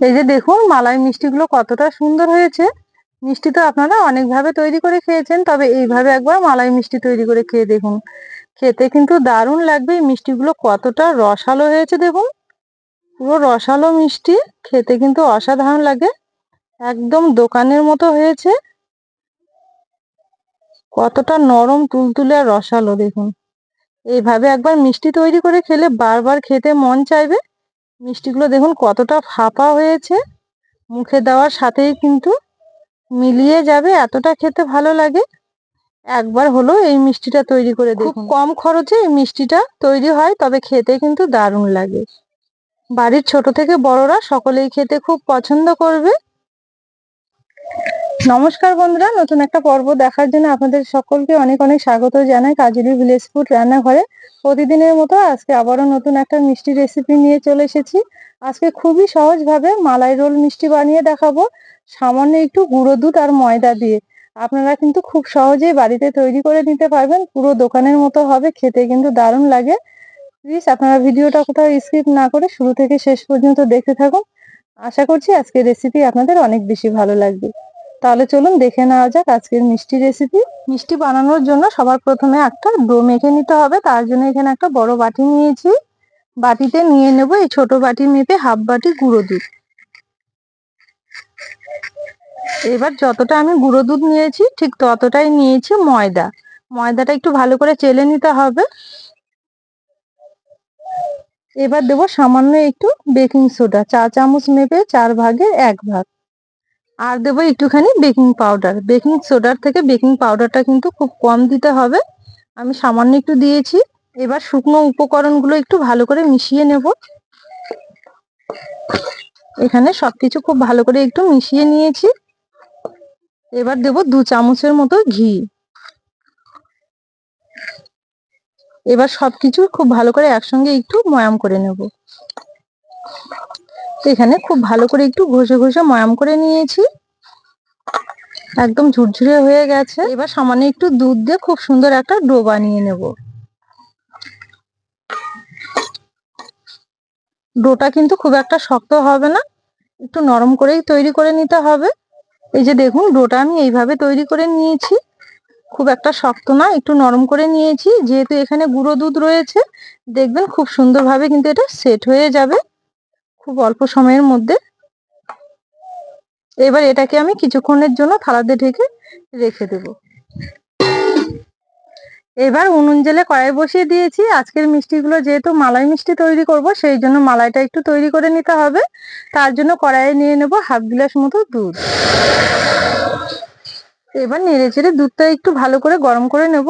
এই যে দেখুন, মালাই মিষ্টিগুলো কতটা সুন্দর হয়েছে। মিষ্টি তো আপনারা অনেকভাবে তৈরি করে খেয়েছেন, তবে এইভাবে একবার মালাই মিষ্টি তৈরি করে খেয়ে দেখুন। খেতে কিন্তু দারুণ লাগবে, এই মিষ্টিগুলো কতটা রসালো হয়েছে দেখুন। পুরো রসালো মিষ্টি, খেতে কিন্তু অসাধারণ লাগে। একদম দোকানের মতো হয়েছে। কতটা নরম, তুলতুলে আর রসালো দেখুন। এইভাবে একবার মিষ্টি তৈরি করে খেলে বারবার খেতে মন চাইবে। মিষ্টিগুলো দেখুন কতটা ফাঁপা হয়েছে। মুখে দেওয়ার সাথেই কিন্তু মিলিয়ে যাবে এতটা খেতে ভালো লাগে। একবার হলো এই মিষ্টিটা তৈরি করে দেখুন। কম খরচে এই মিষ্টিটা তৈরি হয় তবে খেতে কিন্তু দারুণ লাগে। বাড়ির ছোট থেকে বড়রা সকলেই খেতে খুব পছন্দ করবে। নমস্কার বন্ধুরা, নতুন একটা পর্ব দেখার জন্য আপনাদের সকলকে অনেক অনেক স্বাগত জানাই কাজুরি ভিলেজ ফুড রান্নাঘরে। প্রতিদিনের মতো আজকে আবারও নতুন একটা মিষ্টি রেসিপি নিয়ে চলে এসেছি। আজকে খুবই সহজভাবে মালাই রোল মিষ্টি বানিয়ে দেখাবো, সামান্য একটু গুঁড়ো দুধ আর ময়দা দিয়ে। আপনারা কিন্তু খুব সহজেই বাড়িতে তৈরি করে নিতে পারবেন, পুরো দোকানের মতো হবে, খেতে কিন্তু দারুণ লাগে। প্লিজ আপনারা ভিডিওটা কোথাও স্কিপ না করে শুরু থেকে শেষ পর্যন্ত দেখতে থাকুন। আশা করছি আজকে রেসিপি আপনাদের অনেক বেশি ভালো লাগবে। তাহলে চলুন দেখে নেওয়া যাক আজকের মিষ্টি রেসিপি মিষ্টি বানানোর জন্য সবার প্রথমে একটা ডো মেখে নিতে হবে। তার জন্য এখানে একটা বড় বাটি নিয়েছি। বাটিতে নিয়ে নেব এই ছোট বাটি মেপে হাফ বাটি গুঁড়ো দুধ। এবার যতটা আমি গুঁড়ো দুধ নিয়েছি, ঠিক ততটাই নিয়েছি ময়দা। ময়দাটা একটু ভালো করে চেলে নিতে হবে। এবার দেবো সামান্য একটু বেকিং সোডা চা চামচ মেপে চার ভাগের এক ভাগ। আর দেবো একটুখানি বেকিং পাউডার। বেকিং সোডার থেকে বেকিং পাউডারটা কিন্তু খুব কম দিতে হবে। আমি সামান্য একটু দিয়েছি। এবার শুকনো উপকরণগুলো একটু ভালো করে মিশিয়ে নেব। এখানে সবকিছু খুব ভালো করে একটু মিশিয়ে নিয়েছি। এবার দেব দু চামচের মতো ঘি। এবার সবকিছু খুব ভালো করে একসঙ্গে একটু ময়াম করে নেব। এখানে খুব ভালো করে একটু ঘষে ঘষে ময়াম করে নিয়েছি। একদম ঝুরঝুরে হয়ে গেছে। এবার সামান্য একটু দুধ দিয়ে খুব সুন্দর একটা ডো বানিয়ে নেব। ডোটা কিন্তু খুব একটা শক্ত হবে না, একটু নরম করেই তৈরি করে নিতে হবে। এই যে দেখুন, ডোটা আমি এইভাবে তৈরি করে নিয়েছি। খুব একটা শক্ত না, একটু নরম করে নিয়েছি। যেহেতু এখানে গুঁড়ো দুধ রয়েছে, দেখবেন খুব সুন্দরভাবে কিন্তু এটা সেট হয়ে যাবে। খুব অল্প সময়ের মধ্যে এবার এটাকে আমি কিছুক্ষণের জন্য থালাতে ঢেকে রেখে দেব। এবার উনুন জেলে কড়াই বসিয়ে দিয়েছি। আজকের মিষ্টিগুলো যেহেতু মালাই মিষ্টি তৈরি করব, সেই জন্য মালাইটা একটু তৈরি করে নিতে হবে। তার জন্য কড়াইয়ে নিয়ে নেব হাফ গ্লাস মতো দুধ। এবার নেড়ে চেড়ে দুধটা একটু ভালো করে গরম করে নেব।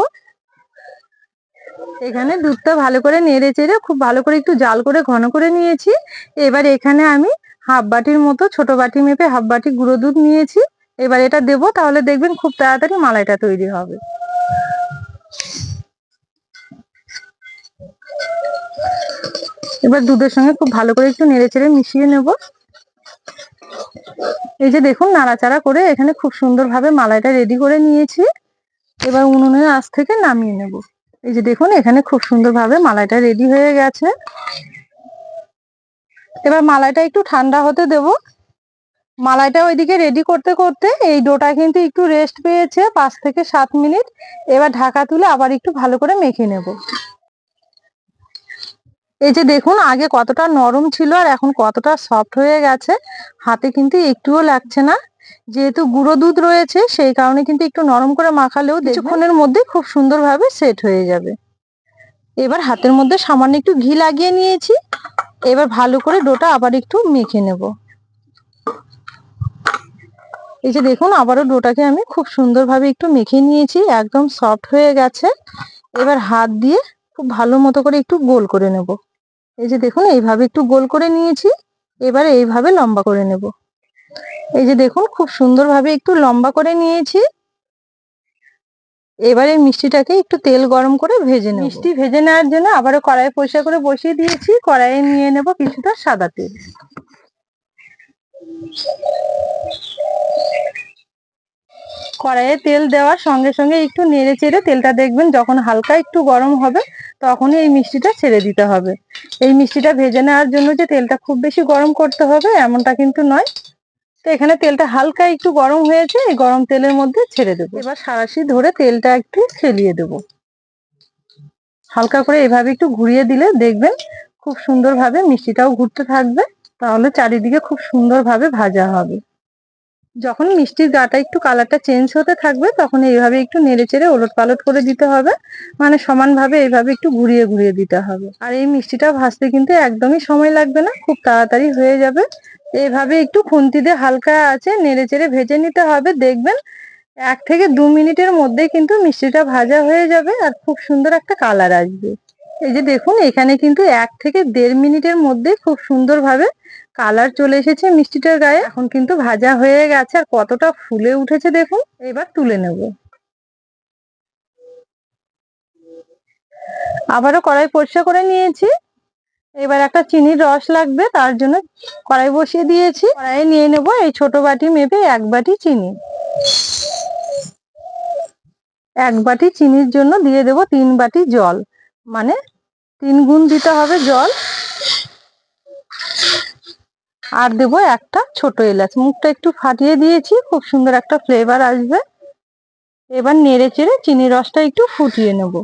এখানে দুধটা ভালো করে নেড়ে চেড়ে খুব ভালো করে একটু জাল করে, ঘন করে নিয়েছি। এবার এখানে আমি হাফ বাটির মতো, ছোট বাটি মেপে হাফ বাটি গুঁড়ো দুধ নিয়েছি। এবার এটা দেব, তাহলে দেখবেন খুব তাড়াতাড়ি মালাইটা তৈরি হবে। এবার দুধের সঙ্গে খুব ভালো করে একটু নেড়ে চেড়ে মিশিয়ে নেব। এই যে দেখুন, নাড়াচাড়া করে এখানে খুব সুন্দরভাবে মালাইটা রেডি করে নিয়েছি। এবার উনুনের আঁচ থেকে নামিয়ে নেব। এই যে দেখুন, এখানে খুব সুন্দরভাবে মালাইটা রেডি হয়ে গেছে। এবার মালাইটা একটু ঠান্ডা হতে দেব। মালাইটা ওইদিকে রেডি করতে করতে এই ডোটা কিন্তু একটু রেস্ট পেয়েছে পাঁচ থেকে সাত মিনিট। এবার ঢাকা তুলে আবার একটু ভালো করে মেখে নেব। এই যে দেখুন, আগে কতটা নরম ছিল আর এখন কতটা সফট হয়ে গেছে। হাতে কিন্তু একটুও লাগছে না। যেহেতু গুঁড়ো দুধ রয়েছে সেই কারণে কিন্তু একটু নরম করে মাখালেও কিছুক্ষণের মধ্যে খুব সুন্দরভাবে সেট হয়ে যাবে। এবার হাতের মধ্যে সামান্য একটু ঘি লাগিয়ে নিয়েছি। এবার ভালো করে ডোটা আবার একটু মেখে নেব। এই যে দেখুন আবারও ডোটাকে আমি খুব সুন্দরভাবে একটু মেখে নিয়েছি একদম সফট হয়ে গেছে। এবার হাত দিয়ে খুব ভালো মতো করে একটু গোল করে নেব। এই যে দেখুন এইভাবে একটু গোল করে নিয়েছি। এবার এইভাবে লম্বা করে নেব। এই যে দেখুন, খুব সুন্দরভাবে একটু লম্বা করে নিয়েছি। এবারে মিষ্টিটাকে একটু তেল গরম করে ভেজে নেব। মিষ্টি ভেজে নেওয়ার জন্য আবারও কড়াই পরিষ্কার করে বসিয়ে দিয়েছি। কড়াইয়ে নিয়ে নেব কিছুটা সাদা তেল। কড়াইয়ে তেল দেওয়ার সঙ্গে সঙ্গে একটু নেড়ে চেড়ে তেলটা দেখবেন যখন হালকা একটু গরম হবে, তখনই এই মিষ্টিটা ছেড়ে দিতে হবে। এই মিষ্টিটা ভেজে নেওয়ার জন্য যে তেলটা খুব বেশি গরম করতে হবে এমনটা কিন্তু নয়। তো এখানে তেলটা হালকা একটু গরম হয়েছে, এই গরম তেলের মধ্যে ছেড়ে দেবো। এবার সারাশি ধরে তেলটা একটু খেলিয়ে দেব। হালকা করে এভাবে একটু ঘুরিয়ে দিলে দেখবেন খুব সুন্দরভাবে মিষ্টিটাও ঘুরতে থাকবে, তাহলে চারিদিকে খুব সুন্দরভাবে ভাজা হবে। যখন মিষ্টির গাটা একটু কালারটা চেঞ্জ হতে থাকবে, তখন এইভাবে একটু নেড়ে চেড়ে ওলট পালট করে দিতে হবে। মানে সমানভাবে এইভাবে একটু ঘুরিয়ে ঘুরিয়ে দিতে হবে। আর এই মিষ্টিটা ভাজতে কিন্তু একদমই সময় লাগবে না, খুব তাড়াতাড়ি হয়ে যাবে। এইভাবে একটু খুন্তি দিয়ে হালকা আছে, নেড়ে চেড়ে ভেজে নিতে হবে। দেখবেন এক থেকে দু মিনিটের মধ্যে কিন্তু মিষ্টিটা ভাজা হয়ে যাবে আর খুব সুন্দর একটা কালার আসবে। এই যে দেখুন, এখানে কিন্তু এক থেকে দেড় মিনিটের মধ্যে খুব সুন্দরভাবে কালার চলে এসেছে মিষ্টিটার গায়ে। এখন কিন্তু ভাজা হয়ে গেছে আর কতটা ফুলে উঠেছে দেখুন। এবার তুলে নেব। আবারও কড়াই পরিষ্কার করে নিয়েছি। এবার একটা চিনির রস লাগবে, তার জন্য কড়াই বসিয়ে দিয়েছি। কড়াই নিয়ে নেব এই ছোট বাটি মেপে এক বাটি চিনি। এক বাটি চিনির জন্য দিয়ে দেব তিন বাটি জল। মানে তিন গুণ দিতে হবে জল। আর দেব একটা ছোট এলাচ। মুখটা একটু ফাটিয়ে দিয়েছি, খুব সুন্দর একটা ফ্লেভার আসবে। এবার নেড়ে চেড়ে চিনির রসটা একটু ফুটিয়ে নেব।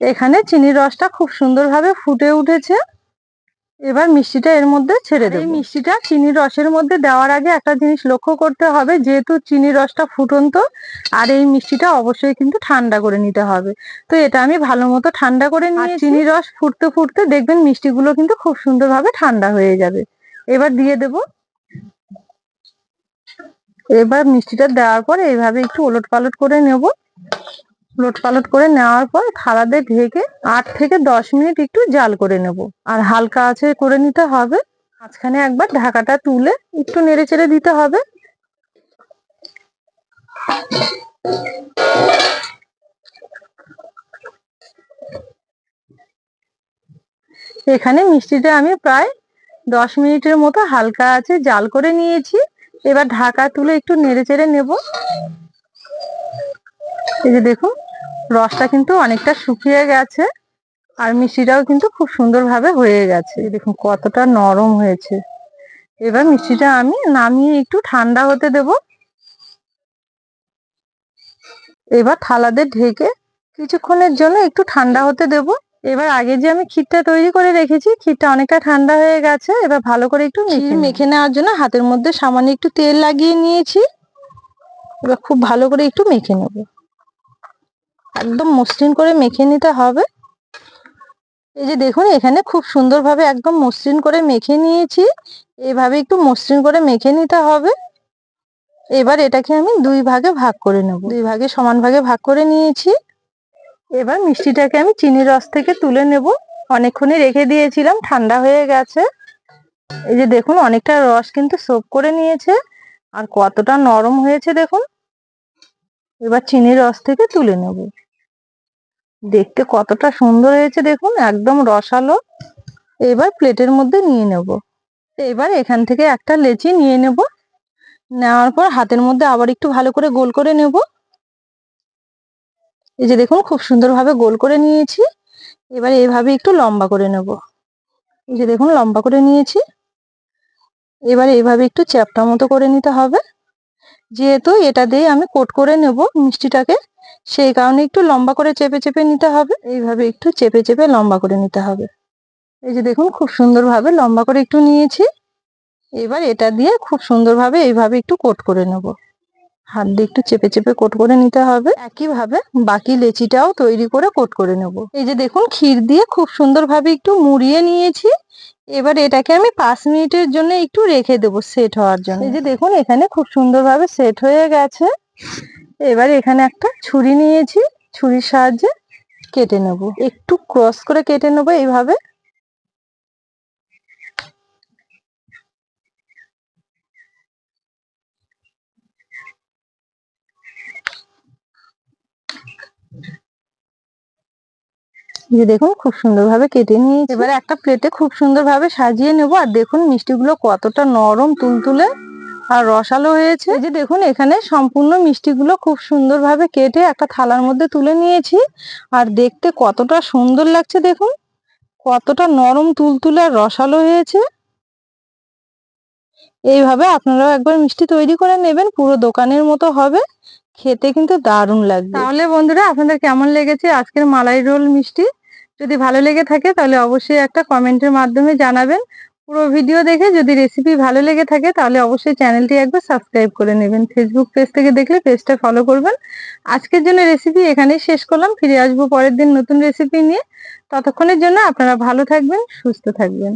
এখানে চিনির রসটা খুব সুন্দরভাবে ফুটে উঠেছে। এবার মিষ্টিটা এর মধ্যে ছেড়ে দেব। মিষ্টিটা চিনির রসের মধ্যে দেওয়ার আগে একটা জিনিস লক্ষ্য করতে হবে যেহেতু চিনির রসটা ফুটন্ত আর এই মিষ্টিটা অবশ্যই কিন্তু ঠান্ডা করে নিতে হবে। তো এটা আমি ভালো মতো ঠান্ডা করে নিয়ে চিনি রস ফুটতে ফুটতে দেখবেন মিষ্টিগুলো কিন্তু খুব সুন্দরভাবে ঠান্ডা হয়ে যাবে। এবার দিয়ে দেব। এবার মিষ্টিটা দেওয়ার পর এইভাবে একটু ওলট পালট করে নেব। উলট পালট করে নেওয়ার পর থালাতে ঢেকে আট থেকে দশ মিনিট একটু জাল করে নেব। আর হালকা আছে করে নিতে হবে। মাঝখানে একবার ঢাকাটা তুলে একটু নেড়ে চেড়ে দিতে হবে। এখানে মিষ্টিটা আমি প্রায় দশ মিনিটের মতো হালকা আছে জাল করে নিয়েছি। এবার ঢাকা তুলে একটু নেড়ে চেড়ে নেব। এই যে দেখুন রসটা কিন্তু অনেকটা শুকিয়ে গেছে আর মিষ্টিটাও কিন্তু খুব সুন্দরভাবে হয়ে গেছে। দেখুন কতটা নরম হয়েছে। এবার মিষ্টিটা আমি নামিয়ে একটু ঠান্ডা হতে দেব। এবার থালাতে ঢেকে কিছুক্ষণের জন্য একটু ঠান্ডা হতে দেব। এবার আগে যে আমি ক্ষীরটা তৈরি করে রেখেছি ক্ষীরটা অনেকটা ঠান্ডা হয়ে গেছে। এবার ভালো করে একটু মেখে নেওয়ার জন্য হাতের মধ্যে সামান্য একটু তেল লাগিয়ে নিয়েছি। এবার খুব ভালো করে একটু মেখে নেব। একদম মসৃণ করে মেখে নিতে হবে। এই যে দেখুন, এখানে খুব সুন্দরভাবে একদম মসৃণ করে মেখে নিয়েছি। এভাবে একটু মসৃণ করে মেখে নিতে হবে। এবার এটাকে আমি দুই ভাগে ভাগ করে নেব। দুই ভাগে সমান ভাগে ভাগ করে নিয়েছি। এবার মিষ্টিটাকে আমি চিনি রস থেকে তুলে নেব। অনেকক্ষণই রেখে দিয়েছিলাম, ঠান্ডা হয়ে গেছে। এই যে দেখুন, অনেকটা রস কিন্তু সোপ করে নিয়েছে। আর কতটা নরম হয়েছে দেখুন। এবার চিনি রস থেকে তুলে নেব। দেখতে কতটা সুন্দর হয়েছে দেখুন, একদম রসালো। এবার প্লেটের মধ্যে নিয়ে নেব। এবার এখান থেকে একটা লেচি নিয়ে নেব। নেওয়ার পর হাতের মধ্যে আবার একটু ভালো করে গোল করে নেব। এই যে দেখুন, খুব সুন্দরভাবে গোল করে নিয়েছি। এবার এভাবে একটু লম্বা করে নেব। এই যে দেখুন, লম্বা করে নিয়েছি। এবার এইভাবে একটু চ্যাপটা মতো করে নিতে হবে। যেহেতু এটা দিয়ে আমি কোট করে নেব মিষ্টিটাকে, সেই কারণে একটু লম্বা করে চেপে চেপে নিতে হবে। এইভাবে একটু চেপে চেপে লম্বা করে নিতে হবে। এই যে দেখুন, খুব সুন্দরভাবে লম্বা করে একটু নিয়েছি। এবার এটা দিয়ে খুব সুন্দরভাবে এইভাবে একটু কোট করে নেব। হাত দিয়ে একটু চেপে চেপে কোট করে নিতে হবে। একইভাবে বাকি লেচিটাও তৈরি করে কোট করে নেব। এই যে দেখুন, ক্ষীর দিয়ে খুব সুন্দরভাবে একটু মুড়িয়ে নিয়েছি। এবার এটাকে আমি পাঁচ মিনিটের জন্য একটু রেখে দেবো সেট হওয়ার জন্য। এই যে দেখুন, এখানে খুব সুন্দরভাবে সেট হয়ে গেছে। এবার এখানে একটা ছুরি নিয়েছি, ছুরির সাহায্যে কেটে নেব। একটু ক্রস করে কেটে নেব এইভাবে এই যে দেখুন খুব সুন্দরভাবে কেটে নিয়েছি। এবারে একটা প্লেটে খুব সুন্দরভাবে সাজিয়ে নেব। আর দেখুন মিষ্টিগুলো কতটা নরম, তুলতুলে আর রসালো হয়েছে। যে দেখুন, এখানে সম্পূর্ণ মিষ্টিগুলো খুব সুন্দরভাবে কেটে একটা থালার মধ্যে তুলে নিয়েছি। আর দেখতে কতটা সুন্দর লাগছে দেখুন। কতটা নরম, তুলতুলে আর রসালো হয়েছে। এইভাবে আপনারাও একবার মিষ্টি তৈরি করে নেবেন। পুরো দোকানের মতো হবে। খেতে কিন্তু দারুণ লাগবে। তাহলে বন্ধুরা, আপনাদের কেমন লেগেছে আজকের মালাই রোল মিষ্টি? যদি ভালো লেগে থাকে তাহলে অবশ্যই একটা কমেন্টের মাধ্যমে জানাবেন। পুরো ভিডিও দেখে যদি রেসিপি ভালো লেগে থাকে তাহলে অবশ্যই চ্যানেলটি একবার সাবস্ক্রাইব করে নেবেন। ফেসবুক পেজ থেকে দেখলে পেজটা ফলো করবেন। আজকের জন্য রেসিপি এখানেই শেষ করলাম। ফিরে আসব পরের দিন নতুন রেসিপি নিয়ে। ততক্ষণের জন্য আপনারা ভালো থাকবেন, সুস্থ থাকবেন।